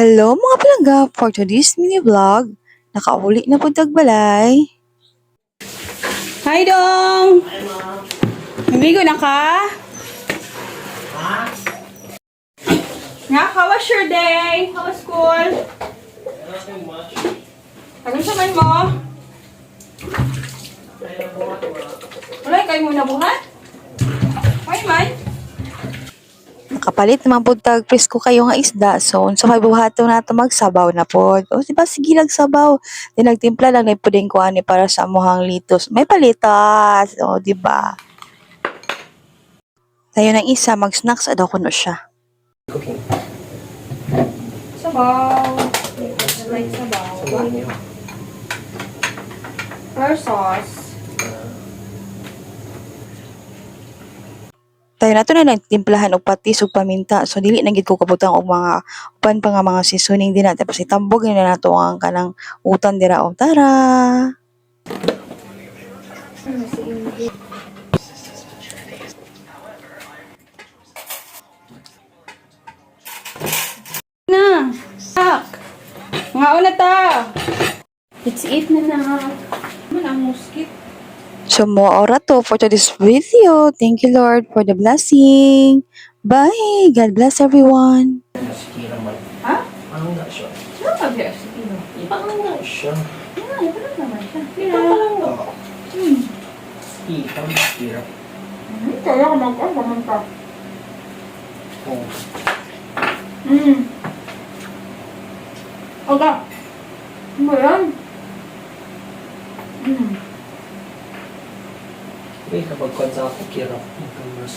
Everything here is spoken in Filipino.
Hello mga palangga! For today's mini vlog, nakauli na po tagbalay. Hi, Dong! Namigo na ka? Nga, how was your day? How was school? Anong saman mo? Wala kayo muna buhat? Why man? Nakapalit naman po tag presko kayo nga isda. So, unsa may buhato na ito magsabaw na po. O, diba, sige nagsabaw. Di nagtimpla lang na puding ko ani para sa amuhang litos. May palitas. O, diba? Tayo ng isa, mag-snacks adaw ko no siya. Sabaw. Like sabaw. Or sauce. Tayo na to na nagtimplahan og patis ug paminta. So dili na gid ko kabutang og mga upan pa nga mga seasoning din na tapos itambog na nato ang kanang utan dira o tara. Na! Tak! Nga una ta! It's it na na. Man ang muskit. So mo ora to for today's video. Thank you Lord for the blessing. Bye. God bless everyone. Ha? Ano nga siya? Ano ba? Sige. Ano nga siya? Ano, lang naman siya. Ito pa lang nga. Hmm. Ito, hirap. Hmm, Kaya ka mag-on pa man ka. Oh. Hmm. Oga. Ano ba yan? Hmm. May kapag kontra ako, kirap ng kamas.